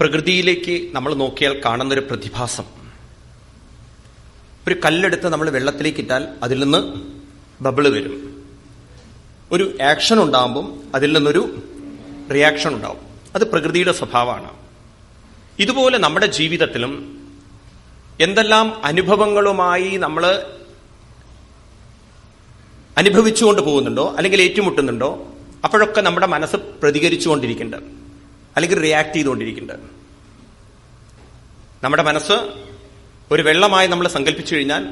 പ്രകൃതിയിലേക്ക് നമ്മൾ നോക്കിയാൽ കാണുന്നൊരു പ്രതിഭാസം. ഒരു കല്ലെടുത്ത് നമ്മൾ വെള്ളത്തിലേക്ക് ഇട്ടാൽ അതിൽ നിന്ന് ബബിൾ വരും. ഒരു ആക്ഷൻ ഉണ്ടാകുമ്പം അതിൽ നിന്നൊരു റിയാക്ഷൻ ഉണ്ടാവും. അത് പ്രകൃതിയുടെ സ്വഭാവമാണ്. ഇതുപോലെ നമ്മുടെ ജീവിതത്തിലും എന്തെല്ലാം അനുഭവങ്ങളുമായി നമ്മൾ അനുഭവിച്ചുകൊണ്ട് പോകുന്നുണ്ടോ അല്ലെങ്കിൽ ഏറ്റുമുട്ടുന്നുണ്ടോ അപ്പോഴൊക്കെ നമ്മുടെ മനസ്സ് പ്രതികരിച്ചുകൊണ്ടിരിക്കുന്നുണ്ട്. അല്ലെങ്കിൽ റിയാക്ട് ചെയ്തുകൊണ്ടിരിക്കുന്നുണ്ട്. നമ്മുടെ മനസ്സ് ഒരു വെള്ളമായി നമ്മൾ സങ്കല്പിച്ചു കഴിഞ്ഞാൽ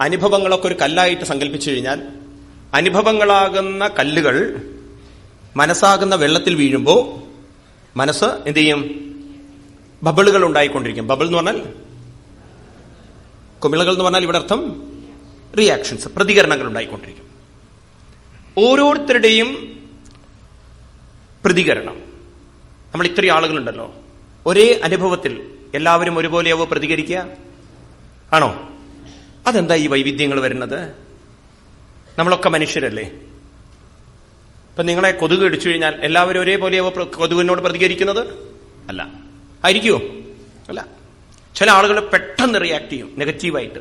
അനുഭവങ്ങളൊക്കെ ഒരു കല്ലായിട്ട് സങ്കല്പിച്ചു കഴിഞ്ഞാൽ അനുഭവങ്ങളാകുന്ന കല്ലുകൾ മനസ്സാകുന്ന വെള്ളത്തിൽ വീഴുമ്പോൾ മനസ്സ് എന്ത് ചെയ്യും? ബബിളുകൾ ഉണ്ടായിക്കൊണ്ടിരിക്കും. ബബിൾ എന്ന് പറഞ്ഞാൽ കുമിളകൾ എന്ന് പറഞ്ഞാൽ ഇവിടെ അർത്ഥം റിയാക്ഷൻസ് പ്രതികരണങ്ങൾ ഉണ്ടായിക്കൊണ്ടിരിക്കും. ഓരോരുത്തരുടെയും പ്രതികരണം. നമ്മൾ ഇത്രയും ആളുകളുണ്ടല്ലോ. ഒരേ അനുഭവത്തിൽ എല്ലാവരും ഒരുപോലെയാവോ പ്രതികരിക്കുക? ആണോ? അതെന്താ ഈ വൈവിധ്യങ്ങൾ വരുന്നത്? നമ്മളൊക്കെ മനുഷ്യരല്ലേ? ഇപ്പൊ നിങ്ങളെ കൊതുക് ഇടിച്ചു കഴിഞ്ഞാൽ എല്ലാവരും ഒരേപോലെയാവോ കൊതുകിനോട് പ്രതികരിക്കുന്നത്? അല്ല. ആയിരിക്കുമോ അല്ല. ചില ആളുകൾ പെട്ടെന്ന് റിയാക്ട് ചെയ്യും നെഗറ്റീവായിട്ട്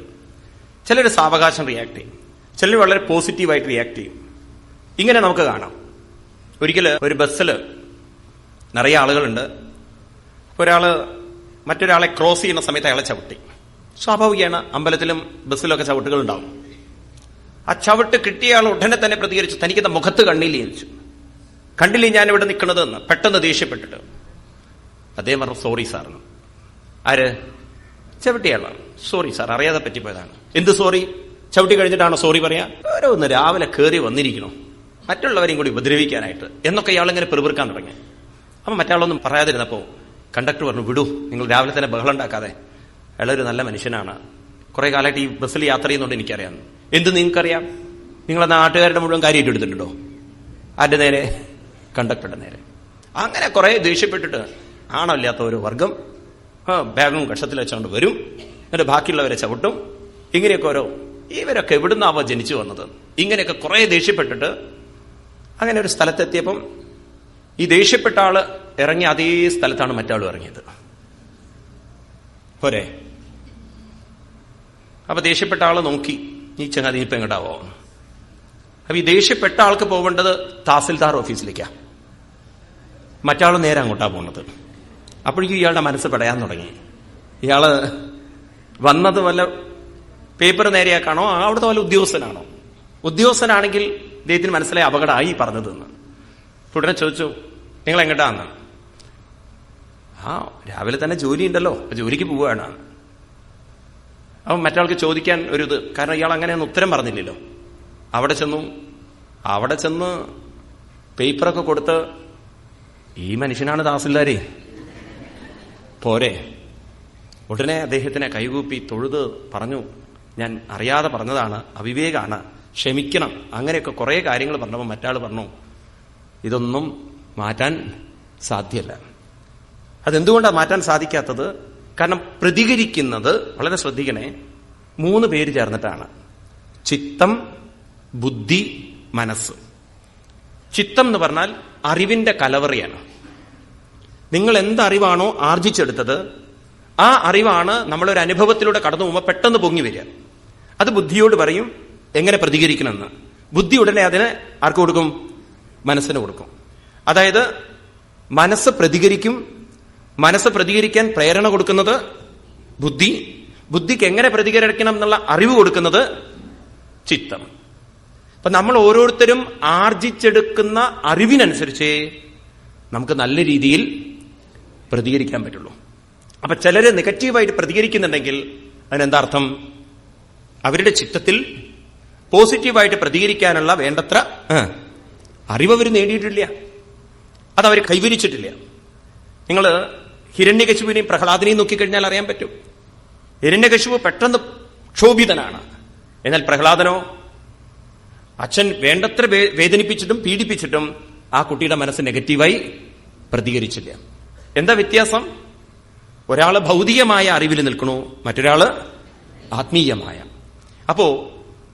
ചിലർ സാവകാശം റിയാക്ട് ചെയ്യും. ചിലർ വളരെ പോസിറ്റീവായിട്ട് റിയാക്ട് ചെയ്യും. ഇങ്ങനെ നമുക്ക് കാണാം. ഒരിക്കൽ ഒരു ബസ്സിൽ നിറയെ ആളുകളുണ്ട്. ഒരാൾ മറ്റൊരാളെ ക്രോസ് ചെയ്യുന്ന സമയത്ത് അയാളെ ചവിട്ടി. സ്വാഭാവികമാണ് അമ്പലത്തിലും ബസ്സിലൊക്കെ ചവിട്ടുകൾ ഉണ്ടാവും ആ ചവിട്ട് കിട്ടിയ ആൾ ഉടനെ തന്നെ പ്രതികരിച്ചു. തനിക്ക് മുഖത്ത് കണ്ണില്ലേ ചോദിച്ചു കണ്ടില്ലേ ഞാൻ ഇവിടെ നിൽക്കുന്നത് എന്ന്? പെട്ടെന്ന് ദേഷ്യപ്പെട്ടിട്ട്. അദ്ദേഹം പറഞ്ഞു സോറി സാറിന് ആര്? ചവിട്ടിയാളാണ് സോറി സാർ അറിയാതെ പറ്റിപ്പോയതാണ്. എന്ത് സോറി ചവിട്ടി കഴിഞ്ഞിട്ടാണോ സോറി പറയാ? ഓരോന്ന് രാവിലെ കയറി വന്നിരിക്കണോ. മറ്റുള്ളവരെയും കൂടി ഉപദ്രവിക്കാനായിട്ട്. എന്നൊക്കെ ഇയാളിങ്ങനെ പെറുപിറുക്കാൻ തുടങ്ങി. അപ്പൊ മറ്റാളൊന്നും പറയാതിരുന്നപ്പോ കണ്ടക്ടർ പറഞ്ഞു വിടൂ നിങ്ങൾ രാവിലെ തന്നെ ബഹളം ഉണ്ടാക്കാതെ. ഒരു നല്ല മനുഷ്യനാണ്. കുറെ കാലമായിട്ട് ഈ ബസ്സിൽ യാത്ര ചെയ്യുന്നുണ്ട് എനിക്കറിയാം. എന്ത് നിങ്ങൾക്കറിയാം? നിങ്ങളെ നാട്ടുകാരുടെ മുഴുവൻ കാര്യമായിട്ട് എടുത്തിട്ടുണ്ടോ ആരുടെ നേരെ? കണ്ടക്ടറുടെ നേരെ. അങ്ങനെ കുറെ ദേഷ്യപ്പെട്ടിട്ട് ആണോ ഇല്ലാത്ത ഒരു വർഗം ബാഗും കഷത്തിൽ വെച്ചുകൊണ്ട് വരും. എന്നിട്ട് ബാക്കിയുള്ളവരെ ചവിട്ടും. ഇങ്ങനെയൊക്കെ ഓരോ ഇവരൊക്കെ എവിടുന്നാവോ ജനിച്ചു വന്നത്. ഇങ്ങനെയൊക്കെ കുറെ ദേഷ്യപ്പെട്ടിട്ട് അങ്ങനെ ഒരു സ്ഥലത്തെത്തിയപ്പം ഈ ദേഷ്യപ്പെട്ട ആൾ ഇറങ്ങി അതേ സ്ഥലത്താണ് മറ്റാളും ഇറങ്ങിയത്. പോരെ? അപ്പൊ ദേഷ്യപ്പെട്ട ആൾ നോക്കി ഈ ചങ്ങാതി ഇപ്പൊ എങ്ങോട്ടാവോ അപ്പൊ ഈ ദേഷ്യപ്പെട്ട ആൾക്ക് പോകേണ്ടത് തഹസിൽദാർ ഓഫീസിലേക്കാ. മറ്റാൾ നേരെ അങ്ങോട്ടാ പോണത്. അപ്പോഴേക്കും ഇയാളുടെ മനസ്സ് പടയാൻ തുടങ്ങി. ഇയാൾ വന്നത് വല്ല പേപ്പർ നേരെയാക്കാണോ? അവിടുത്തെ വല്ല ഉദ്യോഗസ്ഥനാണോ? ഉദ്യോഗസ്ഥനാണെങ്കിൽ ഇദ്ദേഹത്തിന് മനസ്സിലായി അപകടമായി പറഞ്ഞതെന്ന്. ഉടനെ ചോദിച്ചു നിങ്ങൾ എങ്ങോട്ടാന്ന് ആ രാവിലെ തന്നെ ജോലി ഉണ്ടല്ലോ ജോലിക്ക് പോവുകയാണ്. അപ്പം മറ്റാൾക്ക് ചോദിക്കാൻ ഒരു ഇത് കാരണം ഇയാൾ അങ്ങനെയൊന്നും ഉത്തരം പറഞ്ഞില്ലല്ലോ. അവിടെ ചെന്നു അവിടെ ചെന്ന് പേപ്പറൊക്കെ കൊടുത്ത് ഈ മനുഷ്യനാണ് ദാസില്ലാരി പോരെ. ഉടനെ അദ്ദേഹത്തിനെ കൈകൂപ്പി തൊഴുത് പറഞ്ഞു ഞാൻ അറിയാതെ പറഞ്ഞതാണ് അവിവേകാണ് ക്ഷമിക്കണം. അങ്ങനെയൊക്കെ കുറേ കാര്യങ്ങൾ പറഞ്ഞപ്പോൾ മറ്റാൾ പറഞ്ഞു ഇതൊന്നും മാറ്റാൻ സാധ്യമല്ല അതെന്തുകൊണ്ടാണ് മാറ്റാൻ സാധിക്കാത്തത്? കാരണം പ്രതികരിക്കുന്നത് വളരെ ശ്രദ്ധിക്കണേ മൂന്ന് പേര് ചേർന്നിട്ടാണ്. ചിത്തം ബുദ്ധി മനസ്സ്. ചിത്തം എന്ന് പറഞ്ഞാൽ അറിവിന്റെ കലവറിയാണ്. നിങ്ങൾ എന്ത് അറിവാണോ ആർജിച്ചെടുത്തത് ആ അറിവാണ് നമ്മളൊരു അനുഭവത്തിലൂടെ കടന്നു പോകുമ്പോൾ പെട്ടെന്ന് പൊങ്ങി വരിക. അത് ബുദ്ധിയോട് പറയും എങ്ങനെ പ്രതികരിക്കണമെന്ന്. ബുദ്ധി ഉടനെ അതിന് ആർക്ക് കൊടുക്കും? മനസ്സിന് കൊടുക്കും. അതായത് മനസ്സ് പ്രതികരിക്കും മനസ്സ് പ്രതികരിക്കാൻ പ്രേരണ കൊടുക്കുന്നത് ബുദ്ധി ബുദ്ധിക്ക് എങ്ങനെ പ്രതികരിക്കണം എന്നുള്ള അറിവ് കൊടുക്കുന്നത് ചിത്തം. അപ്പൊ നമ്മൾ ഓരോരുത്തരും ആർജിച്ചെടുക്കുന്ന അറിവിനനുസരിച്ച് നമുക്ക് നല്ല രീതിയിൽ പ്രതികരിക്കാൻ പറ്റുള്ളൂ. അപ്പൊ ചിലര് നെഗറ്റീവായിട്ട് പ്രതികരിക്കുന്നുണ്ടെങ്കിൽ അതിനെന്താ അർത്ഥം അവരുടെ ചിത്തത്തിൽ പോസിറ്റീവായിട്ട് പ്രതികരിക്കാനുള്ള വേണ്ടത്ര ആ, അറിവ് അവർ നേടിയിട്ടില്ല. അതവർ കൈവരിച്ചിട്ടില്ല. നിങ്ങൾ ഹിരണ്യകശുവിനെയും പ്രഹ്ലാദിനെയും നോക്കിക്കഴിഞ്ഞാൽ അറിയാൻ പറ്റും. ഹിരണ്യകശുവ് പെട്ടെന്ന് ക്ഷോഭിതനാണ്. എന്നാൽ പ്രഹ്ലാദനോ അച്ഛൻ വേണ്ടത്ര വേദനിപ്പിച്ചിട്ടും പീഡിപ്പിച്ചിട്ടും ആ കുട്ടിയുടെ മനസ്സ് നെഗറ്റീവായി പ്രതികരിച്ചില്ല. എന്താ വ്യത്യാസം? ഒരാൾ ഭൗതികമായ അറിവിൽ നിൽക്കണു മറ്റൊരാൾ ആത്മീയമായ. അപ്പോ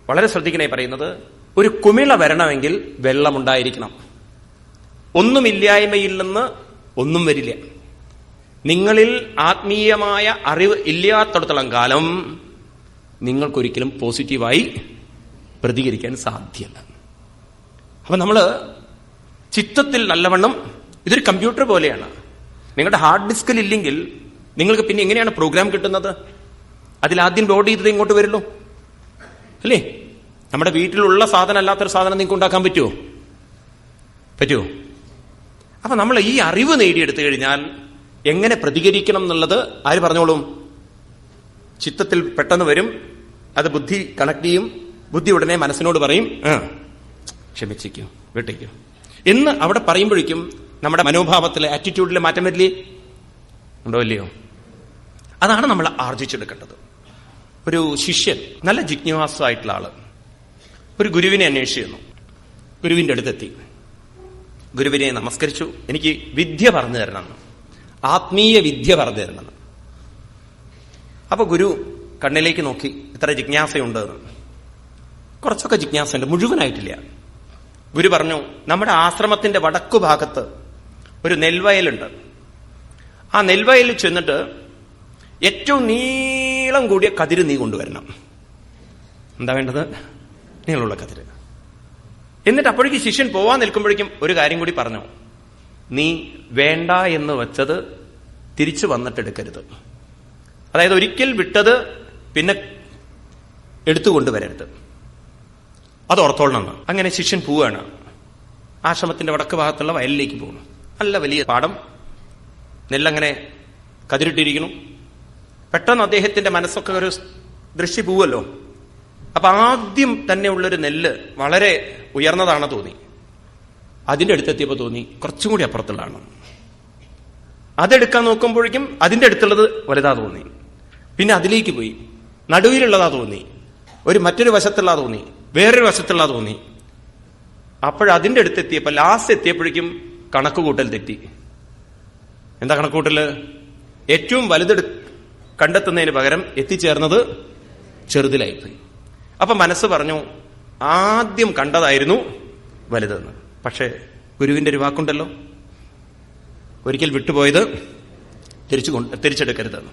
വളരെ ശ്രദ്ധിക്കണേ പറയുന്നത് ഒരു കുമിള വരണമെങ്കിൽ വെള്ളമുണ്ടായിരിക്കണം. ഒന്നുമില്ലായ്മയിൽ നിന്ന് ഒന്നും വരില്ല. നിങ്ങളിൽ ആത്മീയമായ അറിവ് ഇല്ലാത്തടത്തോളം കാലം നിങ്ങൾക്കൊരിക്കലും പോസിറ്റീവായി പ്രതികരിക്കാൻ സാധ്യമല്ല അപ്പൊ നമ്മൾ ചിത്തത്തിൽ നല്ലവണ്ണം ഇതൊരു കമ്പ്യൂട്ടർ പോലെയാണ്. നിങ്ങളുടെ ഹാർഡ് ഡിസ്കിൽ ഇല്ലെങ്കിൽ നിങ്ങൾക്ക് പിന്നെ എങ്ങനെയാണ് പ്രോഗ്രാം കിട്ടുന്നത്? അതിലാദ്യം ലോഡ് ചെയ്തത് ഇങ്ങോട്ട് വരുള്ളൂ. അല്ലേ? നമ്മുടെ വീട്ടിലുള്ള സാധനം അല്ലാത്തൊരു സാധനം നിങ്ങൾക്ക് ഉണ്ടാക്കാൻ പറ്റുമോ? പറ്റുമോ? അപ്പൊ നമ്മൾ ഈ അറിവ് നേടിയെടുത്തു കഴിഞ്ഞാൽ എങ്ങനെ പ്രതികരിക്കണം എന്നുള്ളത് ആര് പറഞ്ഞോളും? ചിത്തത്തിൽ പെട്ടെന്ന് വരും. അത് ബുദ്ധി കണക്ട് ചെയ്യും. ബുദ്ധി ഉടനെ മനസ്സിനോട് പറയും. ആ ക്ഷമിച്ചിരിക്കും വിട്ടേക്കും. എന്ന് അവിടെ പറയുമ്പോഴേക്കും നമ്മുടെ മനോഭാവത്തിലെ ആറ്റിറ്റ്യൂഡിലെ മാറ്റം വരില്ലേ? ഉണ്ടോ ഇല്ലയോ? അതാണ് നമ്മൾ ആർജിച്ചെടുക്കേണ്ടത്. ഒരു ശിഷ്യൻ നല്ല ജിജ്ഞാസായിട്ടുള്ള ആൾ. ഒരു ഗുരുവിനെ അന്വേഷിച്ചിരുന്നു. ഗുരുവിന്റെ അടുത്തെത്തി. ഗുരുവിനെ നമസ്കരിച്ചു. എനിക്ക് വിദ്യ പറഞ്ഞു തരണം. ആത്മീയ വിദ്യ പറഞ്ഞു തരണം. അപ്പൊ ഗുരു കണ്ണിലേക്ക് നോക്കി. ഇത്ര ജിജ്ഞാസയുണ്ട്. കുറച്ചൊക്കെ ജിജ്ഞാസയുണ്ട്. മുഴുവനായിട്ടില്ല. ഗുരു പറഞ്ഞു നമ്മുടെ ആശ്രമത്തിന്റെ വടക്കു ഭാഗത്ത് ഒരു നെൽവയലുണ്ട്. ആ നെൽവയലിൽ ചെന്നിട്ട് ഏറ്റവും നീളം കൂടിയ കതിര് നീ കൊണ്ടുവരണം. എന്താ വേണ്ടത്? നീളമുള്ള കതിര്. എന്നിട്ട് അപ്പോഴേക്ക് ശിഷ്യൻ പോവാൻ നിൽക്കുമ്പോഴേക്കും ഒരു കാര്യം കൂടി പറഞ്ഞു. നീ വേണ്ട എന്ന് വെച്ചത് തിരിച്ചു വന്നിട്ടെടുക്കരുത് അതായത് ഒരിക്കൽ വിട്ടത് പിന്നെ എടുത്തുകൊണ്ടുവരരുത് അത് ഓർത്തോളണം. അങ്ങനെ ശിഷ്യൻ പോവുകയാണ് ആശ്രമത്തിന്റെ വടക്ക് ഭാഗത്തുള്ള വയലിലേക്ക് പോകുന്നു. നല്ല വലിയ പാടം. നെല്ലങ്ങനെ കതിരിട്ടിരിക്കുന്നു. പെട്ടെന്ന് അദ്ദേഹത്തിന്റെ മനസ്സൊക്കെ ഒരു ദൃശ്യ പോവല്ലോ. അപ്പൊ ആദ്യം തന്നെ ഉള്ളൊരു നെല്ല് വളരെ ഉയർന്നതാണ് തോന്നി. അതിന്റെ അടുത്തെത്തിയപ്പോ തോന്നി കുറച്ചും കൂടി അപ്പുറത്തുള്ളതാണ്. അതെടുക്കാൻ നോക്കുമ്പോഴേക്കും അതിന്റെ അടുത്തുള്ളത് വലുതാ തോന്നി. പിന്നെ അതിലേക്ക് പോയി. നടുവിലുള്ളതാ തോന്നി. ഒരു മറ്റൊരു വശത്തുള്ളതാ തോന്നി. വേറൊരു വശത്തുള്ളതാ തോന്നി. അപ്പോഴതിന്റെ അടുത്തെത്തിയപ്പോ ലാസ്റ്റ് എത്തിയപ്പോഴേക്കും കണക്ക് കൂട്ടൽ തെറ്റി. എന്താ കണക്കൂട്ടൽ ഏറ്റവും വലുതെടു കണ്ടെത്തുന്നതിന് പകരം എത്തിച്ചേർന്നത് ചെറുതിലായിപ്പോയി. അപ്പൊ മനസ്സ് പറഞ്ഞു ആദ്യം കണ്ടതായിരുന്നു വലുതെന്ന്. പക്ഷേ ഗുരുവിന്റെ ഒരു വാക്കുണ്ടല്ലോ. ഒരിക്കൽ വിട്ടുപോയത് തിരിച്ചു കൊണ്ട് തിരിച്ചെടുക്കരുതെന്ന്.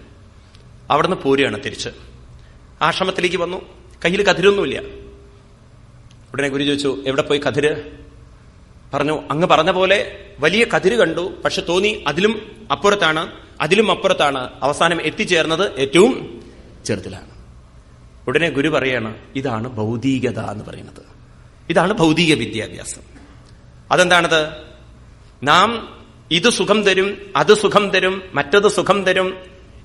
അവിടുന്ന് പോരുകയാണ് തിരിച്ച്. ആശ്രമത്തിലേക്ക് വന്നു. കയ്യിൽ കതിരൊന്നുമില്ല. ഉടനെ ഗുരു ചോദിച്ചു എവിടെ പോയി കതിര്? പറഞ്ഞു അങ്ങ് പറഞ്ഞ പോലെ വലിയ കതിര് കണ്ടു. പക്ഷെ തോന്നി അതിലും അപ്പുറത്താണ് അതിലും അപ്പുറത്താണ് അവസാനം എത്തിച്ചേർന്നത് ഏറ്റവും ചെറുതിലാണ്. ഉടനെ ഗുരു പറയാണ് ഇതാണ് ഭൗതികത എന്ന് പറയുന്നത്. ഇതാണ് ഭൗതിക വിദ്യാഭ്യാസം. അതെന്താണത്? നാം ഇത് സുഖം തരും അത് സുഖം തരും മറ്റത് സുഖം തരും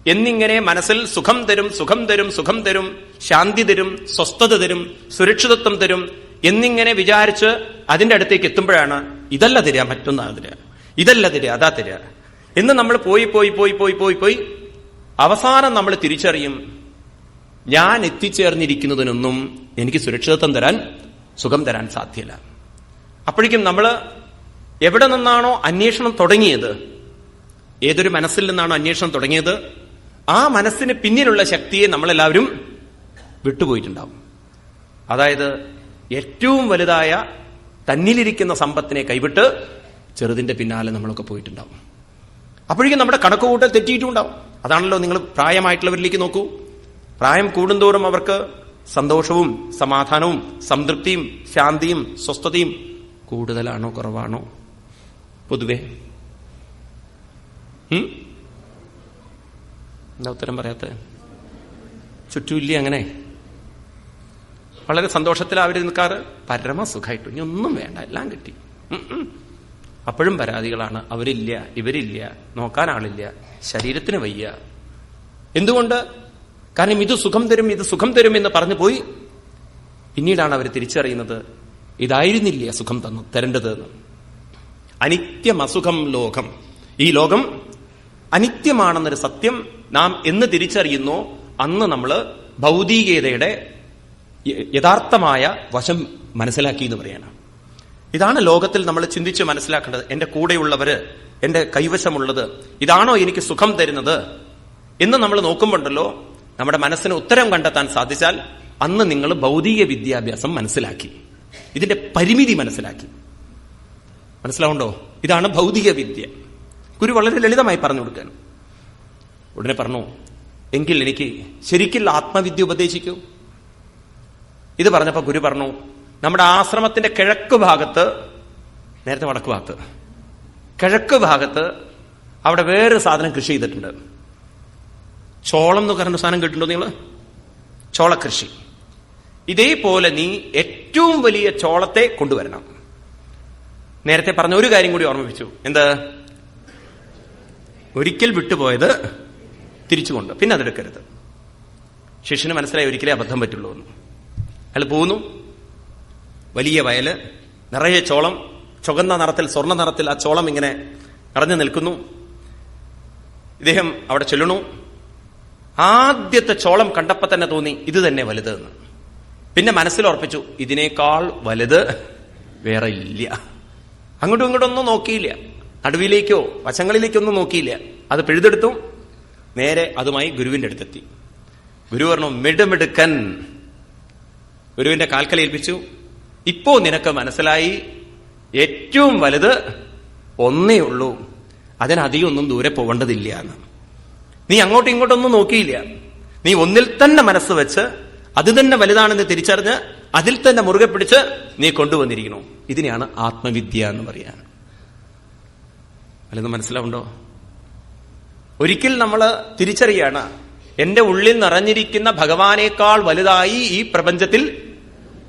എന്നിങ്ങനെ മനസ്സിൽ സുഖം തരും സുഖം തരും സുഖം തരും ശാന്തി തരും സ്വസ്ഥത തരും സുരക്ഷിതത്വം തരും എന്നിങ്ങനെ വിചാരിച്ച് അതിന്റെ അടുത്തേക്ക് എത്തുമ്പോഴാണ് ഇതല്ല തരിക മറ്റൊന്നാ തരിക ഇതല്ല തരിക അതാ തരിക. എന്ന് നമ്മൾ പോയി പോയി പോയി പോയി പോയി പോയി അവസാനം നമ്മൾ തിരിച്ചറിയും ഞാൻ എത്തിച്ചേർന്നിരിക്കുന്നതിനൊന്നും എനിക്ക് സുരക്ഷിതത്വം തരാൻ സുഖം തരാൻ സാധ്യല്ല. അപ്പോഴേക്കും നമ്മൾ എവിടെ നിന്നാണോ അന്വേഷണം തുടങ്ങിയത് ഏതൊരു മനസ്സിൽ നിന്നാണോ അന്വേഷണം തുടങ്ങിയത് ആ മനസ്സിന് പിന്നിലുള്ള ശക്തിയെ നമ്മളെല്ലാവരും വിട്ടുപോയിട്ടുണ്ടാവും. അതായത് ഏറ്റവും വലുതായ തന്നിലിരിക്കുന്ന സമ്പത്തിനെ കൈവിട്ട് ചെറുതിന്റെ പിന്നാലെ നമ്മളൊക്കെ പോയിട്ടുണ്ടാവും. അപ്പോഴേക്കും നമ്മുടെ കണക്കുകൂട്ടൽ തെറ്റിയിട്ടുണ്ടാവും. അതാണല്ലോ നിങ്ങൾ പ്രായമായിട്ടുള്ളവരിലേക്ക് നോക്കൂ. പ്രായം കൂടുന്തോറും അവർക്ക് സന്തോഷവും സമാധാനവും സംതൃപ്തിയും ശാന്തിയും സ്വസ്ഥതയും കൂടുതലാണോ കുറവാണോ? പൊതുവെ? എന്താ ഉത്തരം പറയാത്ത? ചുറ്റുമില്ലേ അങ്ങനെ. വളരെ സന്തോഷത്തിൽ അവർ നിൽക്കാറ് പരമസുഖമായിട്ടു ഇനി ഒന്നും വേണ്ട എല്ലാം കിട്ടി. അപ്പോഴും പരാതികളാണ്. അവരില്ല ഇവരില്ല നോക്കാൻ ആളില്ല ശരീരത്തിന് വയ്യ. എന്തുകൊണ്ട് കാരണം ഇത് സുഖം തരും ഇത് സുഖം തരും എന്ന് പറഞ്ഞു പോയി. പിന്നീടാണ് അവർ തിരിച്ചറിയുന്നത് ഇതായിരുന്നില്ല സുഖം തന്നു തരേണ്ടത് അനിത്യം അസുഖം ലോകം. ഈ ലോകം അനിത്യമാണെന്നൊരു സത്യം നാം എന്ന് തിരിച്ചറിയുന്നോ അന്ന് നമ്മൾ ഭൗതികതയുടെ യഥാർത്ഥമായ വശം മനസ്സിലാക്കി എന്ന് പറയണം. ഇതാണ് ലോകത്തിൽ നമ്മൾ ചിന്തിച്ച് മനസ്സിലാക്കേണ്ടത്. എന്റെ കൂടെയുള്ളവര് എന്റെ കൈവശമുള്ളത് ഇതാണോ എനിക്ക് സുഖം തരുന്നത് എന്ന് നമ്മൾ നോക്കുമ്പോണ്ടല്ലോ നമ്മുടെ മനസ്സിന് ഉത്തരം കണ്ടെത്താൻ സാധിച്ചാൽ അന്ന് നിങ്ങൾ ഭൗതിക വിദ്യാഭ്യാസം മനസ്സിലാക്കി. ഇതിന്റെ പരിമിതി മനസ്സിലാക്കി. മനസ്സിലാവുണ്ടോ? ഇതാണ് ഭൗതിക വിദ്യ. ഗുരു വളരെ ലളിതമായി പറഞ്ഞു കൊടുക്കാൻ. ഉടനെ പറഞ്ഞു എങ്കിൽ എനിക്ക് ശരിക്കും ആത്മവിദ്യ ഉപദേശിക്കൂ. ഇത് പറഞ്ഞപ്പോ ഗുരു പറഞ്ഞു നമ്മുടെ ആശ്രമത്തിന്റെ കിഴക്ക് ഭാഗത്ത് നേരത്തെ വടക്ക് ഭാഗത്ത് കിഴക്ക് ഭാഗത്ത് അവിടെ വേറൊരു സാധനം കൃഷി ചെയ്തിട്ടുണ്ട്. ചോളം എന്ന് പറയുന്ന സാധനം കേട്ടിട്ടുണ്ടോ നിങ്ങൾ? ചോളകൃഷി ഇതേപോലെ നീ ഏറ്റവും വലിയ ചോളത്തെ കൊണ്ടുവരണം. നേരത്തെ പറഞ്ഞ ഒരു കാര്യം കൂടി ഓർമ്മിപ്പിച്ചു എന്ത്? ഒരിക്കൽ വിട്ടുപോയത് തിരിച്ചുകൊണ്ട്. പിന്നെ അതെടുക്കരുത്. ശിഷ്യന് മനസ്സിലായി ഒരിക്കലേ അബദ്ധം പറ്റുള്ളൂ എന്ന്. അയാൾ പോകുന്നു വലിയ വയൽ നിറയെ ചോളം ചുവന്ന നിറത്തിൽ സ്വർണ നിറത്തിൽ ആ ചോളം ഇങ്ങനെ നിറഞ്ഞു നിൽക്കുന്നു. ഇദ്ദേഹം അവിടെ ചെല്ലണു ആദ്യത്തെ ചോളം കണ്ടപ്പോ തന്നെ തോന്നി ഇത് തന്നെ വലുത് എന്ന്. പിന്നെ മനസ്സിൽ ഉറപ്പിച്ചു ഇതിനേക്കാൾ വലുത് വേറെ ഇല്ല. അങ്ങോട്ടും ഇങ്ങോട്ടും ഒന്നും നോക്കിയില്ല. നടുവിലേക്കോ വശങ്ങളിലേക്കോ ഒന്നും നോക്കിയില്ല. അത് പിഴുതെടുത്തു നേരെ അതുമായി ഗുരുവിന്റെ അടുത്തെത്തി. ഗുരു പറഞ്ഞു മിടുമിടുക്കൻ ഗുരുവിന്റെ കാൽക്കൽ ഏൽപ്പിച്ചു. ഇപ്പോ നിനക്ക് മനസ്സിലായി ഏറ്റവും വലുത് ഒന്നേ ഉള്ളൂ. അതിനധികം ഒന്നും ദൂരെ പോകേണ്ടതില്ല എന്ന്. നീ അങ്ങോട്ടും ഇങ്ങോട്ടൊന്നും നോക്കിയില്ല. നീ ഒന്നിൽ തന്നെ മനസ്സ് വെച്ച് അത് തന്നെ വലുതാണെന്ന് തിരിച്ചറിഞ്ഞ് അതിൽ തന്നെ മുറുകെ പിടിച്ച് നീ കൊണ്ടുവന്നിരിക്കണു ഇതിനെയാണ് ആത്മവിദ്യ എന്ന് പറയാൻ. വല്ലതും മനസ്സിലാവുണ്ടോ? ഒരിക്കൽ നമ്മൾ തിരിച്ചറിയാണ് എന്റെ ഉള്ളിൽ നിറഞ്ഞിരിക്കുന്ന ഭഗവാനേക്കാൾ വലുതായി ഈ പ്രപഞ്ചത്തിൽ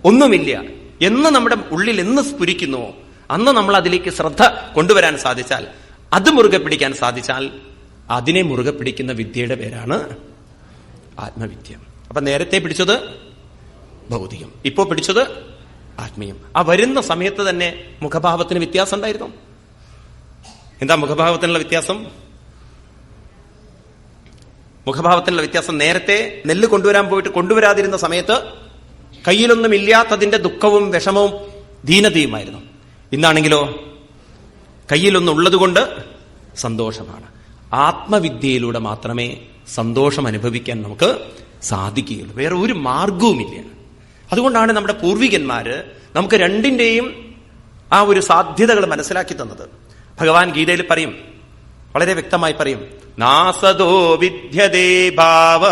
ഒന്നുമില്ല. എന്ന് നമ്മുടെ ഉള്ളിൽ എന്ന് സ്ഫുരിക്കുന്നുവോ അന്ന് നമ്മൾ അതിലേക്ക് ശ്രദ്ധ കൊണ്ടുവരാൻ സാധിച്ചാൽ അത് മുറുകെ പിടിക്കാൻ സാധിച്ചാൽ അതിനെ മുറുകെ പിടിക്കുന്ന വിദ്യയുടെ പേരാണ് ആത്മവിദ്യ. അപ്പൊ നേരത്തെ പിടിച്ചത് ഭൗതികം. ഇപ്പോ പിടിച്ചത് ആത്മീയം. ആ വരുന്ന സമയത്ത് തന്നെ മുഖഭാവത്തിന് വ്യത്യാസം ഉണ്ടായിരുന്നു എന്താ മുഖഭാവത്തിനുള്ള വ്യത്യാസം? മുഖഭാവത്തിനുള്ള വ്യത്യാസം നേരത്തെ നെല്ല് കൊണ്ടുവരാൻ പോയിട്ട് കൊണ്ടുവരാതിരുന്ന സമയത്ത് കയ്യിലൊന്നും ഇല്ലാത്തതിന്റെ ദുഃഖവും വിഷമവും ദീനതയുമായിരുന്നു. ഇന്നാണെങ്കിലോ കയ്യിലൊന്നുള്ളതുകൊണ്ട് സന്തോഷമാണ്. ആത്മവിദ്യയിലൂടെ മാത്രമേ സന്തോഷം അനുഭവിക്കാൻ നമുക്ക് സാധിക്കുകയുള്ളൂ. വേറെ ഒരു മാർഗവുമില്ല. അതുകൊണ്ടാണ് നമ്മുടെ പൂർവികന്മാര് നമുക്ക് രണ്ടിന്റെയും ആ ഒരു സാധ്യതകൾ മനസ്സിലാക്കി തന്നത്. ഭഗവാൻ ഗീതയിൽ പറയും വളരെ വ്യക്തമായി പറയും നാസദോ വിദ്യദേ ഭാവ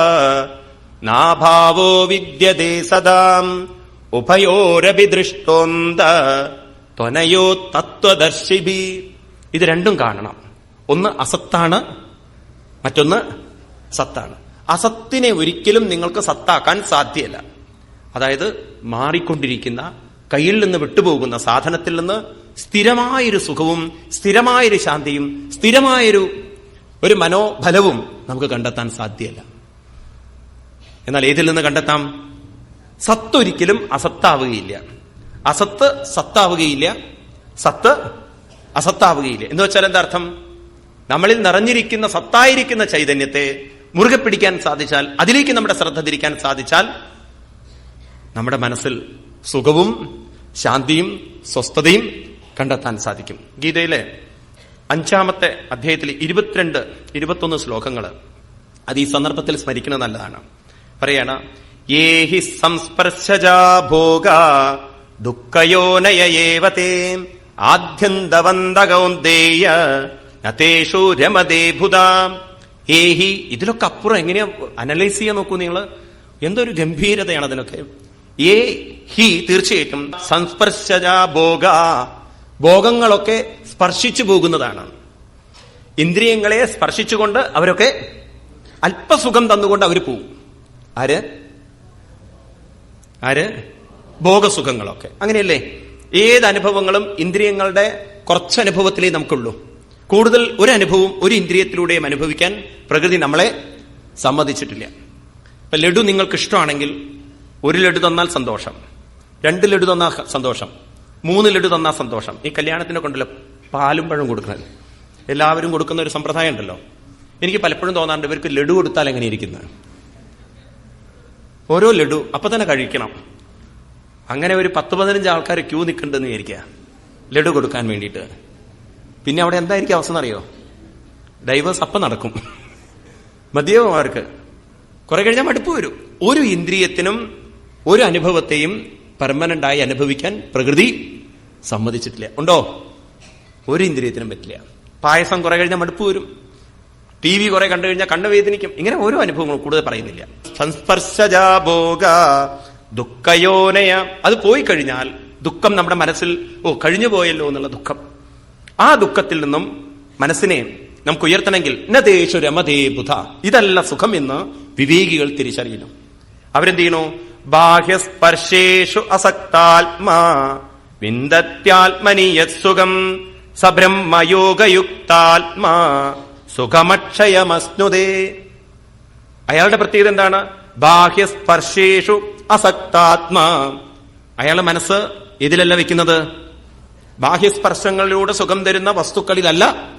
നാഭാവോ വിദ്യദേ സദാം ഉഭയോരഭി ദൃഷ്ടോന്ത ത്വനയോ തത്വദർശിബി ഇത് രണ്ടും കാണണം. ഒന്ന് അസത്താണ് മറ്റൊന്ന് സത്താണ്. അസത്തിനെ ഒരിക്കലും നിങ്ങൾക്ക് സത്താക്കാൻ സാധ്യല്ല. അതായത് മാറിക്കൊണ്ടിരിക്കുന്ന കയ്യിൽ നിന്ന് വിട്ടുപോകുന്ന സാധനത്തിൽ നിന്ന് സ്ഥിരമായൊരു സുഖവും സ്ഥിരമായൊരു ശാന്തിയും സ്ഥിരമായൊരു ഒരു മനോബലവും നമുക്ക് കണ്ടെത്താൻ സാധ്യല്ല. എന്നാൽ ഏതിൽ നിന്ന് കണ്ടെത്താം? സത്തൊരിക്കലും അസത്താവുകയില്ല. അസത്ത് സത്താവുകയില്ല സത്ത് അസത്താവുകയില്ല. എന്ന് വെച്ചാൽ എന്താ അർത്ഥം നമ്മളിൽ നിറഞ്ഞിരിക്കുന്ന സത്തായിരിക്കുന്ന ചൈതന്യത്തെ മുറുകെ പിടിക്കാൻ സാധിച്ചാൽ അതിലേക്ക് നമ്മുടെ ശ്രദ്ധ തിരിക്കാൻ സാധിച്ചാൽ നമ്മുടെ മനസ്സിൽ സുഖവും ശാന്തിയും സ്വസ്ഥതയും കണ്ടെത്താൻ സാധിക്കും. ഗീതയിലെ അഞ്ചാമത്തെ അധ്യായത്തിൽ ഇരുപത്തിരണ്ട് ഇരുപത്തൊന്ന് ശ്ലോകങ്ങൾ അത് ഈ സന്ദർഭത്തിൽ സ്മരിക്കുന്നത് നല്ലതാണ്. പറയണ ഏഹി സംസ്പർശജാ ഭോഗ ദുഃഖയോനയേവതേ ആദ്യന്തവന്തകൗന്ദേയ നതേഷു രമദേ ഭുതാം. ഏഹി ഇതിലൊക്കെ അപ്പുറം എങ്ങനെയാ അനലൈസ് ചെയ്യാൻ നോക്കൂ നിങ്ങൾ എന്തൊരു ഗംഭീരതയാണ് അതിനൊക്കെ. ഏ ഹി തീർച്ചയായിട്ടും സംസ്പർശജ ഭോഗ. ഭോഗങ്ങളൊക്കെ സ്പർശിച്ചു പോകുന്നതാണ്. ഇന്ദ്രിയങ്ങളെ സ്പർശിച്ചുകൊണ്ട് അവരൊക്കെ അല്പസുഖം തന്നുകൊണ്ട് അവർ പോവും. ആര്? ആര്? ഭോഗസുഖങ്ങളൊക്കെ. അങ്ങനെയല്ലേ? ഏത് അനുഭവങ്ങളും ഇന്ദ്രിയങ്ങളുടെ കുറച്ച് അനുഭവത്തിലേ നമുക്കുള്ളൂ. കൂടുതൽ ഒരു അനുഭവം ഒരു ഇന്ദ്രിയത്തിലൂടെയും അനുഭവിക്കാൻ പ്രകൃതി നമ്മളെ സമ്മതിച്ചിട്ടില്ല. ഇപ്പൊ ലഡു നിങ്ങൾക്ക് ഇഷ്ടമാണെങ്കിൽ ഒരു ലഡു തന്നാൽ സന്തോഷം രണ്ട് ലഡു തന്നാൽ സന്തോഷം മൂന്ന് ലഡു തന്നാൽ സന്തോഷം. ഈ കല്യാണത്തിനെ കൊണ്ടല്ലോ പാലും പഴം കൊടുക്കുന്നത്? എല്ലാവരും കൊടുക്കുന്ന ഒരു സമ്പ്രദായം ഉണ്ടല്ലോ. എനിക്ക് പലപ്പോഴും തോന്നാറുണ്ട് ഇവർക്ക് ലഡു കൊടുത്താൽ എങ്ങനെ ഇരിക്കുന്നത് ഓരോ ലഡു അപ്പൊ തന്നെ കഴിക്കണം. അങ്ങനെ ഒരു പത്ത് പതിനഞ്ച് ആൾക്കാർ ക്യൂ നിൽക്കണ്ടെന്ന് വിചാരിക്കുക. ലഡു കൊടുക്കാൻ വേണ്ടിയിട്ട്. പിന്നെ അവിടെ എന്തായിരിക്കും അവസ്ഥ എന്നറിയോ? ഡൈവേഴ്സ് അപ്പം നടക്കും. മതിയാവും അവർക്ക്? കുറെ കഴിഞ്ഞാൽ മടുപ്പ് വരും. ഒരു ഇന്ദ്രിയത്തിനും ഒരു അനുഭവത്തെയും പെർമനന്റായി അനുഭവിക്കാൻ പ്രകൃതി സമ്മതിച്ചിട്ടില്ല. ഉണ്ടോ? ഒരു ഇന്ദ്രിയത്തിനും പറ്റില്ല. പായസം കുറെ കഴിഞ്ഞാൽ മടുപ്പ് വരും. ടി വി കുറെ കണ്ടു കഴിഞ്ഞാൽ കണ്ണു വേദനിക്കും. ഇങ്ങനെ ഓരോ അനുഭവങ്ങളും കൂടുതൽ പറയുന്നില്ല. സംസ്പർശജാഭോഗ ദുഃഖയോനയ. അത് പോയി കഴിഞ്ഞാൽ ദുഃഖം നമ്മുടെ മനസ്സിൽ ഓ കഴിഞ്ഞു പോയല്ലോ എന്നുള്ള ദുഃഖം. ആ ദുഃഖത്തിൽ നിന്നും മനസ്സിനെ നമുക്ക് ഉയർത്തണമെങ്കിൽ നദേശു രമതേ ബുധ. ഇതല്ല സുഖം എന്ന് വിവേകികൾ തിരിച്ചറിയുന്നു. അവരെന്ത് ചെയ്യണു ബാഹ്യസ്പർശേഷു അസക്താത്മാ വിന്ദത്യാത്മനിയത് സുഖം സബ്രഹ്മയോഗയുക്താത്മാ സുഖമക്ഷയമസ്നുതേ. അയാളുടെ പ്രത്യേകത എന്താണ്? ബാഹ്യസ്പർശേഷു അസക്താത്മാ. അയാളുടെ മനസ്സ് ഇതിലല്ല വെക്കുന്നത്? ബാഹ്യസ്പർശങ്ങളിലൂടെ സുഖം തരുന്ന വസ്തുക്കളിലല്ല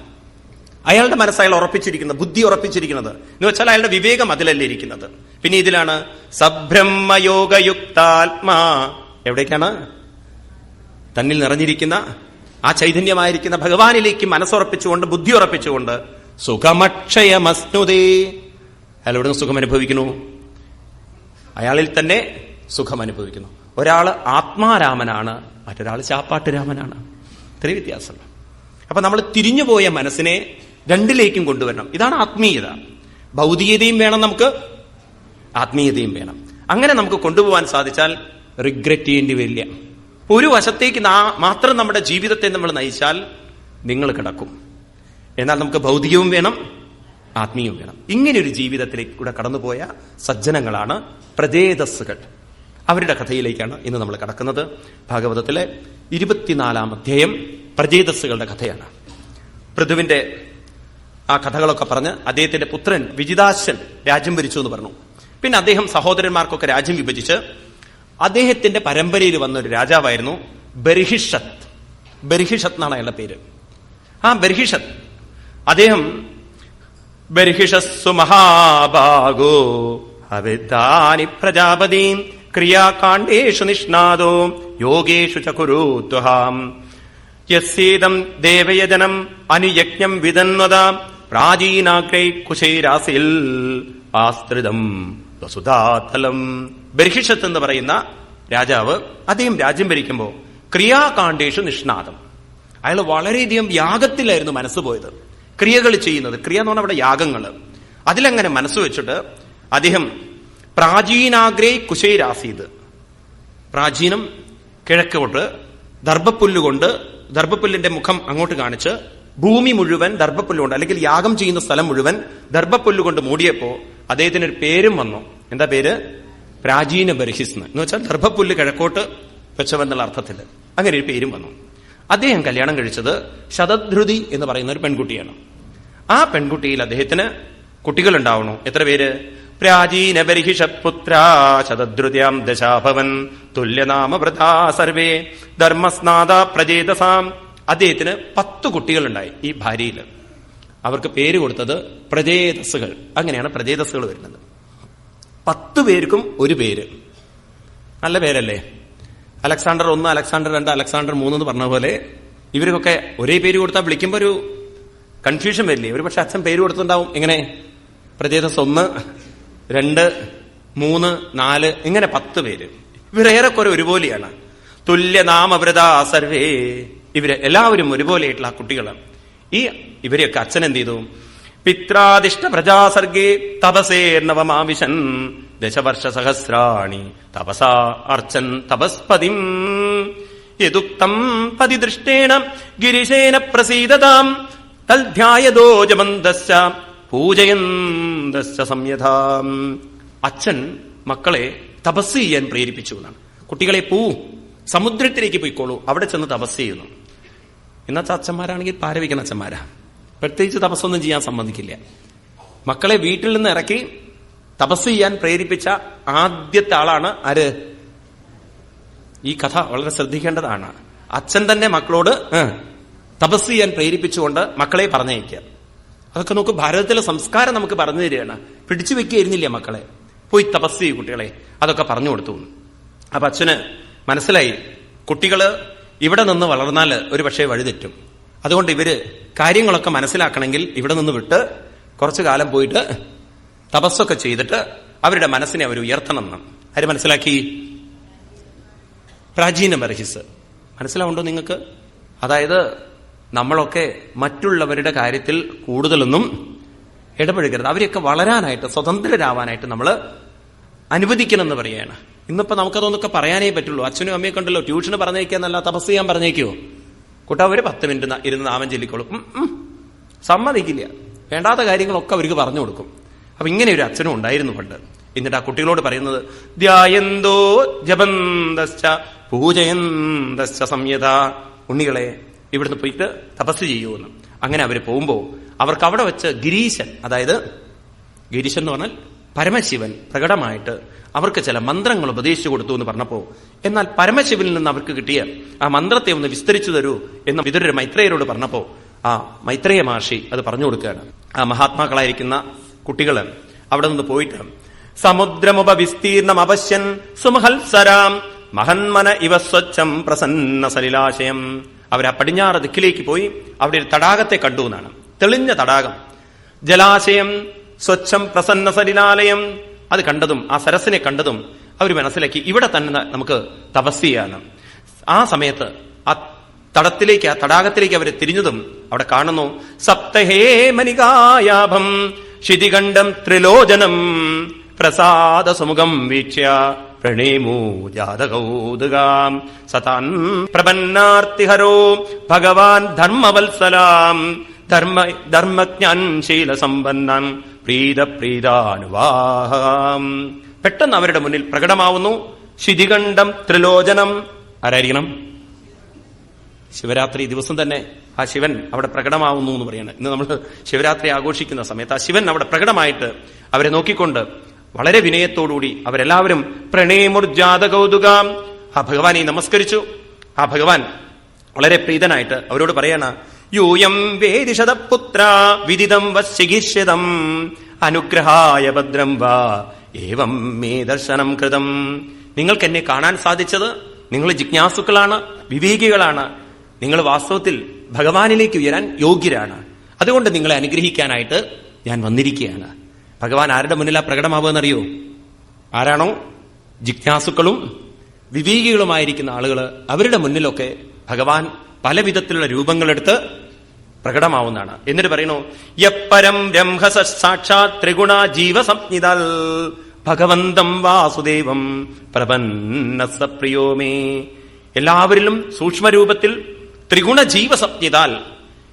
അയാളുടെ മനസ്സ് അയാൾ ഉറപ്പിച്ചിരിക്കുന്നത് ബുദ്ധി ഉറപ്പിച്ചിരിക്കുന്നത്. എന്ന് വെച്ചാൽ അയാളുടെ വിവേകം അതിലല്ലേ ഇരിക്കുന്നത്. പിന്നെ ഇതിലാണ് സബ്രഹ്മയോഗയുക്താത്മാ. എവിടേക്കാണ്? തന്നിൽ നിറഞ്ഞിരിക്കുന്ന ആ ചൈതന്യമായിരിക്കുന്ന ഭഗവാനിലേക്ക് മനസ്സുറപ്പിച്ചുകൊണ്ട് ബുദ്ധി ഉറപ്പിച്ചുകൊണ്ട് സുഖമക്ഷയമസ്നുതേ. അയാൾ എവിടെ നിന്ന് സുഖം അനുഭവിക്കുന്നു അയാളിൽ തന്നെ സുഖം അനുഭവിക്കുന്നു ഒരാൾ ആത്മാരാമനാണ് മറ്റൊരാൾ ചാപ്പാട്ട് രാമനാണ്. ഇത്രയും വ്യത്യാസമുണ്ട്. അപ്പൊ നമ്മൾ തിരിഞ്ഞുപോയ മനസ്സിനെ രണ്ടിലേക്കും കൊണ്ടുവരണം. ഇതാണ് ആത്മീയത. ഭൗതികതയും വേണം നമുക്ക് ആത്മീയതയും വേണം. അങ്ങനെ നമുക്ക് കൊണ്ടുപോകാൻ സാധിച്ചാൽ റിഗ്രറ്റ് ചെയ്യേണ്ടി വരില്ല ഒരു വശത്തേക്ക് മാത്രം നമ്മുടെ ജീവിതത്തെ നമ്മൾ നയിച്ചാൽ നിങ്ങൾ കിടക്കും. എന്നാൽ നമുക്ക് ഭൗതികവും വേണം ആത്മീയവും വേണം. ഇങ്ങനെ ഒരു ജീവിതത്തിലേക്ക് കൂടെ കടന്നുപോയ സജ്ജനങ്ങളാണ് പ്രജേതസ്സുകൾ അവരുടെ കഥയിലേക്കാണ് ഇന്ന് നമ്മൾ കടക്കുന്നത്. ഭാഗവതത്തിലെ ഇരുപത്തിനാലാം അധ്യായം പ്രജേതസ്സുകളുടെ കഥയാണ്. പൃഥുവിന്റെ ആ കഥകളൊക്കെ പറഞ്ഞ് അദ്ദേഹത്തിന്റെ പുത്രൻ വിജിതാശൻ രാജ്യം ഭരിച്ചു എന്ന് പറഞ്ഞു. പിന്നെ അദ്ദേഹം സഹോദരന്മാർക്കൊക്കെ രാജ്യം വിഭജിച്ച് അദ്ദേഹത്തിന്റെ പരമ്പരയിൽ വന്ന ഒരു രാജാവായിരുന്നു ബർഹിഷത്ത്. ബർഹിഷത്ത് എന്നാണ് അയാളുടെ പേര്. ആ ബർഹിഷത്ത് അദ്ദേഹം ബർഹിഷസ്സു മഹാബാഗോ അവിദാനി പ്രജാപതിം ക്രിയാകാണ്ഡേഷു നിഷ്ണാദോ യോഗേഷു ചുരുത്വഹാം യസ്സേദം ദേവയജനം അനുയജ്ഞം വിതന്വത പ്രാചീനാഗ്രൈ കുശൈരാസിൽ ആസ്ത്രിതം വസുധാതലം ബർഹിഷത്ത് എന്ന് പറയുന്ന രാജാവ് അദ്ദേഹം രാജ്യം ഭരിക്കുമ്പോൾ ക്രിയാകാണ്ഡേഷു നിഷ്ണാദം അയാൾ വളരെയധികം യാഗത്തിലായിരുന്നു മനസ്സ് പോയത്। ക്രിയകൾ ചെയ്യുന്നത് ക്രിയ എന്ന് പറഞ്ഞാൽ അവിടെ യാഗങ്ങൾ അതിലങ്ങനെ മനസ്സ് വെച്ചിട്ട് അദ്ദേഹം പ്രാചീനാഗ്രേ കുശൈരാസീത്. പ്രാചീനം കിഴക്കോട്ട് ദർഭപ്പുല്ലുകൊണ്ട് ദർഭപ്പുല്ലിന്റെ മുഖം അങ്ങോട്ട് കാണിച്ച് ഭൂമി മുഴുവൻ ദർഭപ്പുല്ലുകൊണ്ട് അല്ലെങ്കിൽ യാഗം ചെയ്യുന്ന സ്ഥലം മുഴുവൻ ദർഭപ്പുല്ലുകൊണ്ട് മൂടിയപ്പോ അദ്ദേഹത്തിന് ഒരു പേരും വന്നു. എന്താ പേര്? പ്രാചീന ബർഹിസ് എന്ന് വെച്ചാൽ ദർഭപ്പുല്ല് കിഴക്കോട്ട് വെച്ചവെന്നുള്ള അർത്ഥത്തിൽ അങ്ങനെ ഒരു പേരും വന്നു. അദ്ദേഹം കല്യാണം കഴിച്ചത് ശതധൃതി എന്ന് പറയുന്ന ഒരു പെൺകുട്ടിയാണ്. ആ പെൺകുട്ടിയിൽ അദ്ദേഹത്തിന് കുട്ടികൾ ഉണ്ടാവണു എത്ര പേര്? പ്രാചീന ബർഹിഷപുത്ര ശതദ്രുത്യാം ദശാഭവൻ. തുല്യനാമവൃതാ സർവേ. ധർമ്മസ്നാഥ പ്രജേതസാം അദ്ദേഹത്തിന് പത്ത് കുട്ടികളുണ്ടായി ഈ ഭാര്യയിൽ. അവർക്ക് പേര് കൊടുത്തത് പ്രജേതസ്സുകൾ അങ്ങനെയാണ് പ്രജേതസ്സുകൾ വരുന്നത്. പത്ത് പേർക്കും ഒരു പേര്. നല്ല പേരല്ലേ? അലക്സാണ്ടർ ഒന്ന് അലക്സാണ്ടർ രണ്ട് അലക്സാണ്ടർ മൂന്ന് എന്ന് പറഞ്ഞ പോലെ ഇവർക്കൊക്കെ ഒരേ പേര് കൊടുത്താൽ വിളിക്കുമ്പോൾ ഒരു കൺഫ്യൂഷൻ വരില്ലേ? ഒരു പക്ഷെ അച്ഛൻ പേര് കൊടുത്തിട്ടുണ്ടാവും. എങ്ങനെ? പ്രജേതസ് ഒന്ന് രണ്ട് മൂന്ന് നാല് ഇങ്ങനെ പത്ത് പേര്. ഇവരേറെക്കുറെ ഒരുപോലെയാണ്. തുല്യനാമവ്രതാ സർവേ. ഇവർ എല്ലാവരും ഒരുപോലെയായിട്ടുള്ള കുട്ടികളാണ് ഈ ഇവരെയൊക്കെ അച്ഛൻ എന്ത് ചെയ്തു? പിത്രാദിഷ്ട പ്രജാസർഗേ തപസേ നവമാവിശൻ ദശവർഷ സഹസ്രാണി. തപസാ അർച്ചൻ തപസ്പതിം. യദുക്തം പതിദൃഷ്ടേണ ഗിരിശേന പ്രസീദതാം തൽധ്യായതോ ജമന്തശ്ച പൂജയന്തശ്ച സംയഥാം. അച്ഛൻ മക്കളെ തപസ് ചെയ്യാൻ പ്രേരിപ്പിച്ചു എന്നാണ്. കുട്ടികളെ പൂ സമുദ്രത്തിലേക്ക് പോയിക്കോളൂ. അവിടെ ചെന്ന് തപസ് ചെയ്യുന്നു. ഇന്നത്തെ അച്ഛന്മാരാണെങ്കിൽ പാരവിക്കുന്ന അച്ഛന്മാരാ. പ്രത്യേകിച്ച് തപസ്സൊന്നും ചെയ്യാൻ സമ്മതിക്കില്ല. മക്കളെ വീട്ടിൽ നിന്ന് ഇറക്കി തപസ് ചെയ്യാൻ പ്രേരിപ്പിച്ച ആദ്യത്തെ ആളാണ് ആര്? ഈ കഥ വളരെ ശ്രദ്ധിക്കേണ്ടതാണ്. അച്ഛൻ തന്നെ മക്കളോട് തപസ് ചെയ്യാൻ പ്രേരിപ്പിച്ചുകൊണ്ട് മക്കളെ പറഞ്ഞയക്കുക. അതൊക്കെ നോക്ക് ഭാരതത്തിലെ സംസ്കാരം നമുക്ക് പറഞ്ഞു തരികയാണ്. പിടിച്ചു വെക്കുകയായിരുന്നില്ല മക്കളെ? പോയി തപസ് ചെയ്യും കുട്ടികളെ. അതൊക്കെ പറഞ്ഞു കൊടുത്തു. അപ്പൊ അച്ഛന് മനസ്സിലായി കുട്ടികൾ ഇവിടെ നിന്ന് വളർന്നാൽ ഒരു പക്ഷേ വഴിതെറ്റും അതുകൊണ്ട് ഇവർ കാര്യങ്ങളൊക്കെ മനസ്സിലാക്കണമെങ്കിൽ ഇവിടെ നിന്ന് വിട്ട് കുറച്ചു കാലം പോയിട്ട് തപസ്സൊക്കെ ചെയ്തിട്ട് അവരുടെ മനസ്സിനെ അവർ ഉയർത്തണം എന്ന്. ആര് മനസ്സിലാക്കി? പ്രാചീന ബർഹിസ് മനസ്സിലാവുണ്ടോ നിങ്ങൾക്ക്? അതായത് നമ്മളൊക്കെ മറ്റുള്ളവരുടെ കാര്യത്തിൽ കൂടുതലൊന്നും ഇടപഴകരുത്. അവരെയൊക്കെ വളരാനായിട്ട് സ്വതന്ത്രരാവാനായിട്ട് നമ്മൾ അനുവദിക്കണമെന്ന് പറയാണ് ഇന്നിപ്പോ നമുക്കതൊന്നൊക്കെ പറയാനേ പറ്റുള്ളൂ. അച്ഛനും അമ്മയെ കണ്ടല്ലോ ട്യൂഷന് പറഞ്ഞേക്കാന്നല്ല തപസ് ചെയ്യാൻ പറഞ്ഞേക്കോ. കൂട്ടാ ഒരു പത്ത് മിനിറ്റ് ഇരുന്ന് നാമം ചൊല്ലിക്കോളും. സമ്മതിക്കില്ല. വേണ്ടാത്ത കാര്യങ്ങളൊക്കെ അവർക്ക് പറഞ്ഞു കൊടുക്കും. അപ്പൊ ഇങ്ങനെ ഒരു അച്ഛനും ഉണ്ടായിരുന്നു പണ്ട്. എന്നിട്ട് ആ കുട്ടികളോട് പറയുന്നത് ധ്യായന്തോ ജപന്തശ്ച പൂജയന്തശ്ച സംയത. ഉണ്ണികളെ ഇവിടുന്ന് പോയിട്ട് തപസ് ചെയ്യുമെന്ന്. അങ്ങനെ അവർ പോകുമ്പോൾ അവർക്ക് അവിടെ വെച്ച് ഗിരീശൻ അതായത് ഗിരീശൻ എന്ന് പറഞ്ഞാൽ പരമശിവൻ പ്രകടമായിട്ട് അവർക്ക് ചില മന്ത്രങ്ങൾ ഉപദേശിച്ചു കൊടുത്തു എന്ന് പറഞ്ഞപ്പോ എന്നാൽ പരമശിവനിൽ നിന്ന് അവർക്ക് കിട്ടിയ ആ മന്ത്രത്തെ ഒന്ന് വിസ്തരിച്ചു തരൂ എന്ന് വിതുരർ മൈത്രേയരോട് പറഞ്ഞപ്പോ ആ മൈത്രേയ മഹർഷി അത് പറഞ്ഞു കൊടുക്കുകയാണ്. ആ മഹാത്മാക്കളായിരിക്കുന്ന കുട്ടികൾ അവിടെ നിന്ന് പോയിട്ട് സമുദ്രമുപവിസ്തീർണം അപശ്യൻ സുമഹൽസരാം മഹന്മന ഇവ സ്വച്ഛം പ്രസന്ന സലിലാശയം അവർ ആ പടിഞ്ഞാറ് ദിക്കിലേക്ക് പോയി അവിടെ ഒരു തടാകത്തെ കണ്ടു എന്നാണ്. തെളിഞ്ഞ തടാകം. ജലാശയം സ്വച്ഛം പ്രസന്ന സലിലാലയം അത് കണ്ടതും ആ സരസിനെ കണ്ടതും അവർ മനസ്സിലാക്കി ഇവിടെ തന്നെ നമുക്ക് തപസ് ചെയ്യാണ് ആ സമയത്ത് ആ തടത്തിലേക്ക് ആ തടാകത്തിലേക്ക് അവർ തിരിഞ്ഞതും അവിടെ കാണുന്നു സപ്തഹേ മനികായാഭം ക്ഷിതികണ്ഠം ത്രിലോചനം പ്രസാദ സുമുഖം വീക്ഷ്യ. പ്രണേമോ ജാതകൗതുകാം സതാൻ പ്രപന്നാർത്തിഹരോ ഭഗവാൻ ധർമ്മവത്സലാം ധർമ്മ ധർമ്മജ്ഞാൻ ശീലസമ്പന്നൻ പ്രീത പ്രീതാനുവാഹം പെട്ടെന്ന് അവരുടെ മുന്നിൽ പ്രകടമാവുന്നു. ശിതികണ്ഠം ത്രിലോചനം. ആരായിരിക്കണം? ശിവരാത്രി ദിവസം തന്നെ ആ ശിവൻ അവിടെ പ്രകടമാവുന്നു എന്ന് പറയാണ്. ഇന്ന് നമ്മൾ ശിവരാത്രി ആഘോഷിക്കുന്ന സമയത്ത് ആ ശിവൻ അവിടെ പ്രകടമായിട്ട് അവരെ നോക്കിക്കൊണ്ട് വളരെ വിനയത്തോടുകൂടി അവരെല്ലാവരും പ്രണേമുർജാത കൗതുകാം. ആ ഭഗവാനെ നമസ്കരിച്ചു. ആ ഭഗവാൻ വളരെ പ്രീതനായിട്ട് അവരോട് പറയാണ് യൂയം വേദിശതപുത്ര വിദിതം വശിഗിഷ്യതം അനുഗ്രഹായ ഭദ്രം വാ ഏവം മേ ദർശനം കൃതം. നിങ്ങൾക്ക് എന്നെ കാണാൻ സാധിച്ചത് നിങ്ങൾ ജിജ്ഞാസുക്കളാണ് വിവേകികളാണ്. നിങ്ങൾ വാസ്തവത്തിൽ ഭഗവാനിലേക്ക് ഉയരാൻ യോഗ്യരാണ്. അതുകൊണ്ട് നിങ്ങളെ അനുഗ്രഹിക്കാനായിട്ട് ഞാൻ വന്നിരിക്കുകയാണ്. ഭഗവാൻ ആരുടെ മുന്നിലാ പ്രകടമാവുമെന്നറിയോ ആരാണോ? ജിജ്ഞാസുക്കളും വിവേകികളുമായിരിക്കുന്ന ആളുകൾ അവരുടെ മുന്നിലൊക്കെ ഭഗവാൻ പല വിധത്തിലുള്ള രൂപങ്ങളെടുത്ത് പ്രകടമാവുന്നതാണ്. എന്നിട്ട് പറയുന്നു യപ്പരം രംഹസ സാക്ഷാത് ത്രിഗുണ ജീവസംജ്ഞിതൽ ഭഗവന്തം വാസുദേവം പ്രപന്നസപ്രിയോമേ എല്ലാവരിലും സൂക്ഷ്മരൂപത്തിൽ ത്രിഗുണ ജീവസംജ്ഞിതാൽ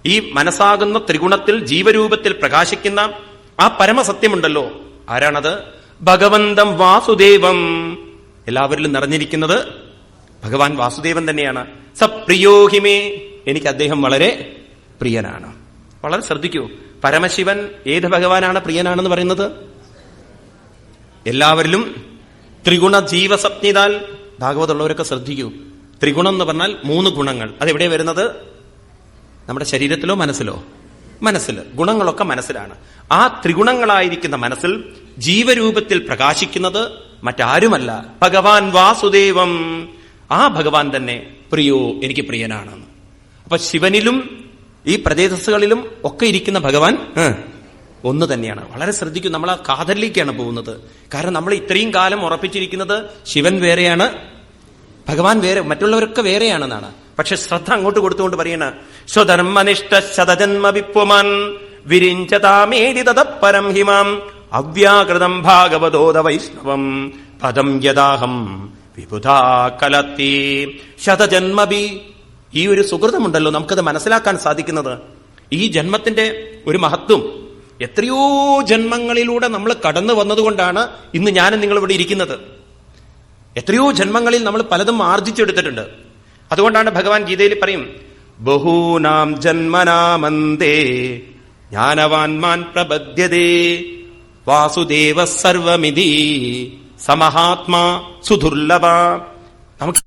ഈ മനസ്സാകുന്ന ത്രിഗുണത്തിൽ ജീവരൂപത്തിൽ പ്രകാശിക്കുന്ന ആ പരമസത്യമുണ്ടല്ലോ. ആരാണത്? ഭഗവന്തം വാസുദേവം. എല്ലാവരിലും നിറഞ്ഞിരിക്കുന്നത് ഭഗവാൻ വാസുദേവൻ തന്നെയാണ്. സപ്രിയോഹിമേ എനിക്ക് അദ്ദേഹം വളരെ പ്രിയനാണ്. വളരെ ശ്രദ്ധിക്കൂ. പരമശിവൻ ഏത് ഭഗവാനാണ് പ്രിയനാണെന്ന് പറയുന്നത്? എല്ലാവരിലും ത്രിഗുണ ജീവസപ്നിതാൽ ഭാഗവതമുള്ളവരൊക്കെ ശ്രദ്ധിക്കൂ. ത്രിഗുണം എന്ന് പറഞ്ഞാൽ മൂന്ന് ഗുണങ്ങൾ. അതെവിടെ വരുന്നത്? നമ്മുടെ ശരീരത്തിലോ മനസ്സിലോ? മനസ്സിൽ ഗുണങ്ങളൊക്കെ മനസ്സിലാണ്. ആ ത്രിഗുണങ്ങളായിരിക്കുന്ന മനസ്സിൽ ജീവരൂപത്തിൽ പ്രകാശിക്കുന്നത് മറ്റാരുമല്ല. ഭഗവാൻ വാസുദേവം. ആ ഭഗവാൻ തന്നെ പ്രിയോ എനിക്ക് പ്രിയനാണ്. അപ്പൊ ശിവനിലും ഈ പ്രദേശങ്ങളിലും ഒക്കെ ഇരിക്കുന്ന ഭഗവാൻ ഒന്ന് തന്നെയാണ്. വളരെ ശ്രദ്ധിക്കും നമ്മൾ ആ കാതലിലേക്കാണ് പോകുന്നത്. കാരണം നമ്മൾ ഇത്രയും കാലം ഉറപ്പിച്ചിരിക്കുന്നത് ശിവൻ വേറെയാണ് ഭഗവാൻ വേറെ മറ്റുള്ളവരൊക്കെ വേറെയാണെന്നാണ്. പക്ഷെ ശ്രദ്ധ അങ്ങോട്ട് കൊടുത്തുകൊണ്ട് പറയണ സ്വധർമ്മനിഷ്ഠ ശതജന്മ വിപ്വമാൻ വിരിഞ്ചതാമേതി തതപ്പരം ഹിമാം. അവ്യാകൃതം ഭാഗവതോദ വൈഷ്ണവം പദം യഥാഹം വിബുധാ കലത്തി. ശതജന്മബി ഈ ഒരു സുഹൃതമുണ്ടല്ലോ നമുക്കത് മനസ്സിലാക്കാൻ സാധിക്കുന്നത്. ഈ ജന്മത്തിന്റെ ഒരു മഹത്വം. എത്രയോ ജന്മങ്ങളിലൂടെ നമ്മൾ കടന്നു വന്നതുകൊണ്ടാണ് ഇന്ന് ഞാനും നിങ്ങൾ ഇവിടെ ഇരിക്കുന്നത്. എത്രയോ ജന്മങ്ങളിൽ നമ്മൾ പലതും ആർജിച്ചെടുത്തിട്ടുണ്ട്. അതുകൊണ്ടാണ് ഭഗവാൻ ഗീതയിൽ പറയും ബഹൂനാം ജന്മനാമന്തേ ജ്ഞാനവാൻമാൻ പ്രബദ്ധ്യതേ വാസുദേവ സർവമിതി സമഹാത്മാ സുദുർലഭ നമുക്ക്